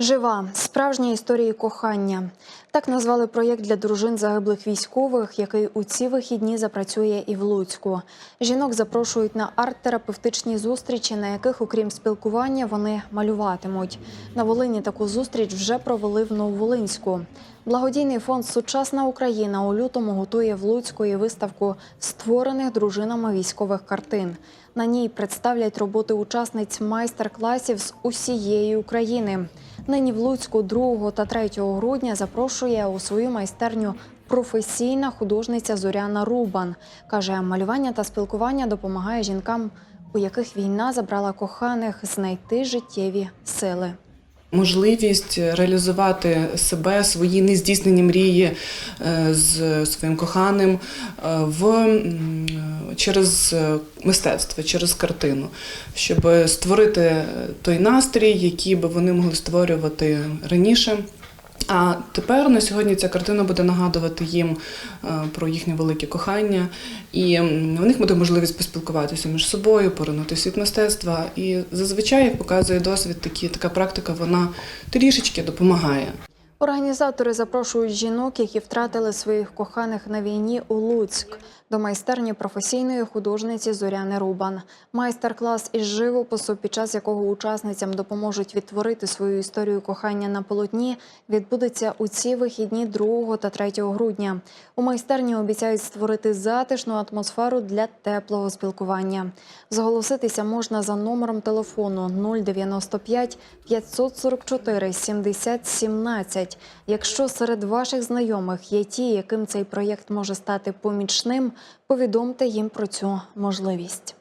Жива справжні історії кохання. Так назвали проєкт для дружин загиблих військових, який у ці вихідні запрацює і в Луцьку. Жінок запрошують на арт-терапевтичні зустрічі, на яких, окрім спілкування, вони малюватимуть. На Волині таку зустріч вже провели в Нововолинську. Благодійний фонд Сучасна Україна у лютому готує в Луцьку виставку створених дружинами військових картин. На ній представлять роботи учасниць майстер-класів з усієї України. Нині в Луцьку 2 та 3 грудня запрошує у свою майстерню професійна художниця Зоряна Рубан. Каже, малювання та спілкування допомагає жінкам, у яких війна забрала коханих, знайти життєві сили. Можливість реалізувати себе, свої нездійснені мрії е, з своїм коханим е, в, через е, мистецтво, через картину, щоб створити той настрій, який би вони могли створювати раніше. А тепер на сьогодні ця картина буде нагадувати їм е, про їхнє велике кохання, і в них буде можливість поспілкуватися між собою, поринути світ мистецтва. І зазвичай, як показує досвід, такі, така практика вона трішечки допомагає. Організатори запрошують жінок, які втратили своїх коханих на війні у Луцьк, до майстерні професійної художниці Зоряни Рубан. Майстер-клас із живопису, під час якого учасницям допоможуть відтворити свою історію кохання на полотні, відбудеться у ці вихідні 2 та 3 грудня. У майстерні обіцяють створити затишну атмосферу для теплого спілкування. Зголоситися можна за номером телефону 095 544 70 17. Якщо серед ваших знайомих є ті, яким цей проєкт може стати помічним, повідомте їм про цю можливість.